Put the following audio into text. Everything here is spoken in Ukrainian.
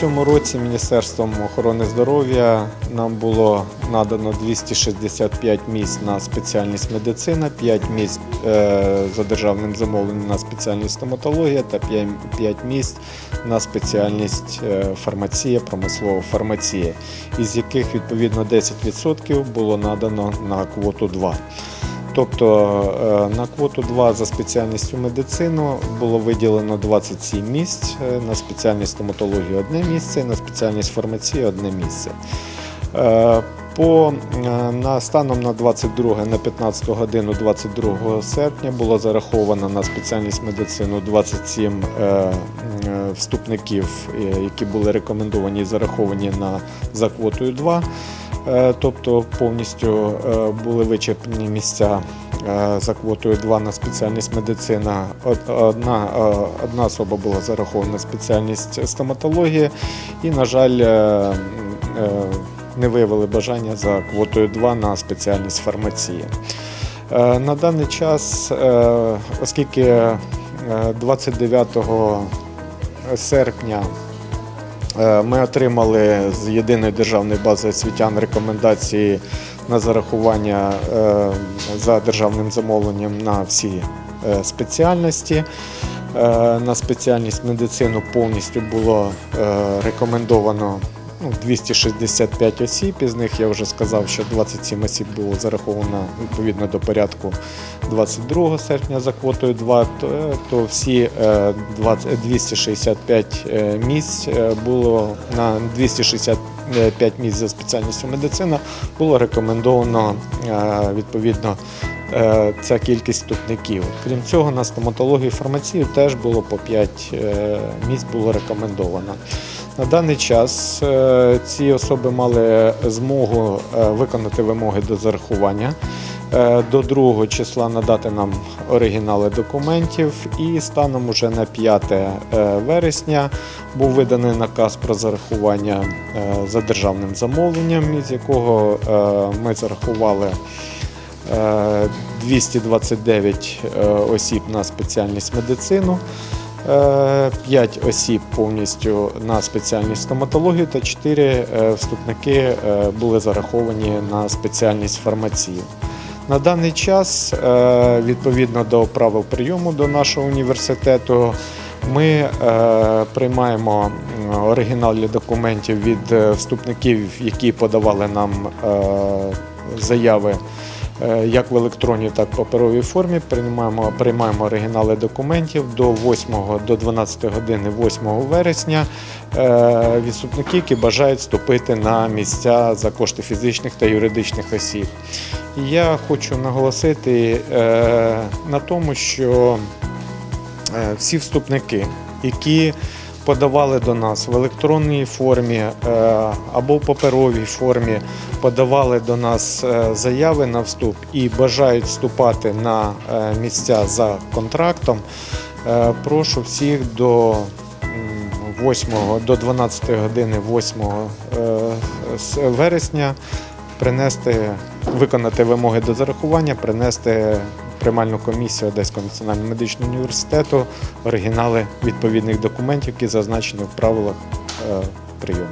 цьому році Міністерством охорони здоров'я нам було надано 265 місць на спеціальність медицина, 5 місць е, за державним замовленням на спеціальність стоматологія та 5 місць на спеціальність е, фармація, промислова фармація, із яких відповідно 10% було надано на квоту 2. Тобто е, на квоту 2 за спеціальністю медицину було виділено 27 місць, е, на спеціальність стоматології одне місце, на спеціальність фармації одне місце. Е, По на станом на 22 на 15 годину 22 серпня було зараховано на спеціальність медицину 27 е, вступників, які були рекомендовані і зараховані на за квотою 2. Е, Тобто повністю е, були вичерпані місця е, за квотою 2 на спеціальність медицина. Одна, одна особа була зарахована на спеціальність стоматологія і, на жаль, не виявили бажання за квотою 2 на спеціальність фармація. Е, На даний час, оскільки е, 29 серпня Ми отримали з єдиної державної бази освітян рекомендації на зарахування е, за державним замовленням на всі е, спеціальності. Е, На спеціальність медицину повністю було е, рекомендовано ну, 265 осіб. Із них я вже сказав, що 27 осіб було зараховано відповідно до порядку 22 серпня за квотою 2, то, то всі е, 20 265 е, місць е, було на 265 місць за спеціальністю медицина було рекомендовано е, відповідно е, ця кількість вступників. Крім цього, на стоматологію і фармацію теж було по 5 е, місць було рекомендовано. На даний час е, ці особи мали змогу е, виконати вимоги до зарахування. Е, До 2 числа надати нам оригінали документів, і станом уже на 5 е, вересня був виданий наказ про зарахування е, за державним замовленням, із якого е, ми зарахували е, 229 е, осіб на спеціальність медицину. 5 осіб повністю на спеціальність стоматологію та 4 вступники е, були зараховані на спеціальність фармації. На даний час, е, відповідно до правил прийому до нашого університету, ми е, приймаємо м, оригінали документів від е, вступників, які подавали нам е, заяви е, як в електронній, так і в паперовій формі. Приймаємо, приймаємо оригінали документів до 8 до 12 години 8 вересня. е, від вступників, які бажають вступити на місця за кошти фізичних та юридичних осіб. Я хочу наголосити е, на тому, що е, всі вступники, які подавали до нас в електронній формі е, або в паперовій формі, подавали до нас е, заяви на вступ і бажають вступати на е, місця за контрактом, прошу всіх до 8 до 12 години 8 е, вересня принести, виконати вимоги до зарахування, принести приймальну комісію Одеського національного медичного університету оригінали відповідних документів, які зазначені в правилах е, прийому.